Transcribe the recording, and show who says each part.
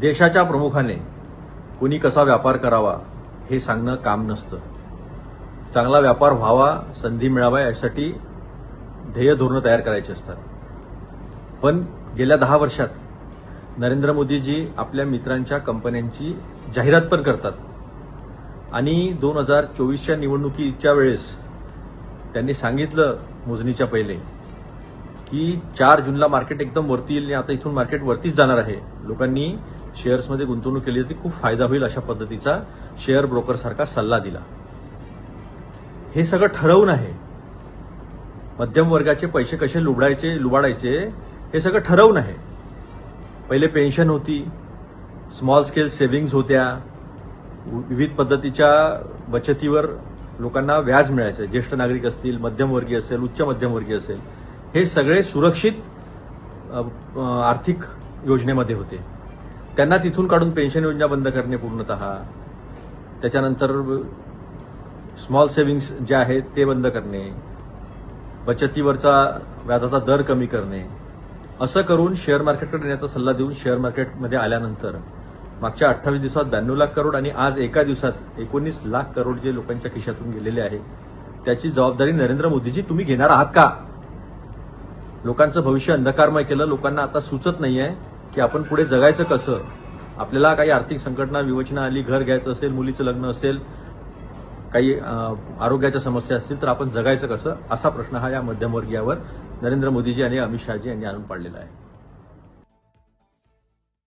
Speaker 1: देशाच्या प्रमुखाने कुणी कसा व्यापार करावा हे सांगणं काम नसतं. चांगला व्यापार व्हावा संधी मिळावा यासाठी ध्येय धोरणं तयार करायची असतात. पण गेल्या दहा वर्षात नरेंद्र मोदीजी आपल्या मित्रांच्या कंपन्यांची जाहिरात पण करतात. आणि दोन हजार चोवीसच्या निवडणुकीच्या वेळेस त्यांनी सांगितलं मोजणीच्या पहिले की चार जूनला मार्केट एकदम वरती येईल आणि आता इथून मार्केट वरतीच जाणार आहे. लोकांनी शेअर्समध्ये गुंतवणूक केली होती खूप फायदा होईल अशा पद्धतीचा शेअर ब्रोकरसारखा सल्ला दिला. हे सगळं ठरवून आहे. मध्यम वर्गाचे पैसे कसे लुबडायचे लुबाडायचे हे सगळं ठरवून आहे. पहिले पेन्शन होती स्मॉल स्केल सेव्हिंग्ज होत्या विविध पद्धतीच्या बचतीवर लोकांना व्याज मिळायचं. ज्येष्ठ नागरिक असतील मध्यमवर्गीय असेल उच्च मध्यमवर्गीय असेल हे सगळे सुरक्षित आर्थिक योजनेमध्ये होते. त्यांना तिथून काढून पेन्शन योजना बंद करणे पूर्णतः. त्याच्यानंतर स्मॉल सेव्हिंग्स जे आहेत ते बंद करणे. बचतीवरचा व्याजाचा दर कमी करणे. असं करून शेअर मार्केटकडे येण्याचा सल्ला देऊन शेअर मार्केटमध्ये आल्यानंतर मागच्या अठ्ठावीस दिवसात ब्याण्णव लाख करोड आणि आज एका दिवसात एकोणीस लाख करोड जे लोकांच्या खिशातून गेलेले आहे त्याची जबाबदारी नरेंद्र मोदीजी तुम्ही घेणार आहात का? लोकांचं भविष्य अंधकारमय केलं लोकांना आता सुचत नाहीये. की आपण पुढे जगायचं कसं? आपल्याला काही आर्थिक संकटना विवचना आली घर घ्यायचं असेल मुलीचं लग्न असेल काही आरोग्याच्या समस्या असतील तर आपण जगायचं कसं? असा प्रश्न हा या मध्यमवर्गीयावर नरेंद्र मोदीजी आणि अमित शहाजी यांनी आणून पाडलेला आहे.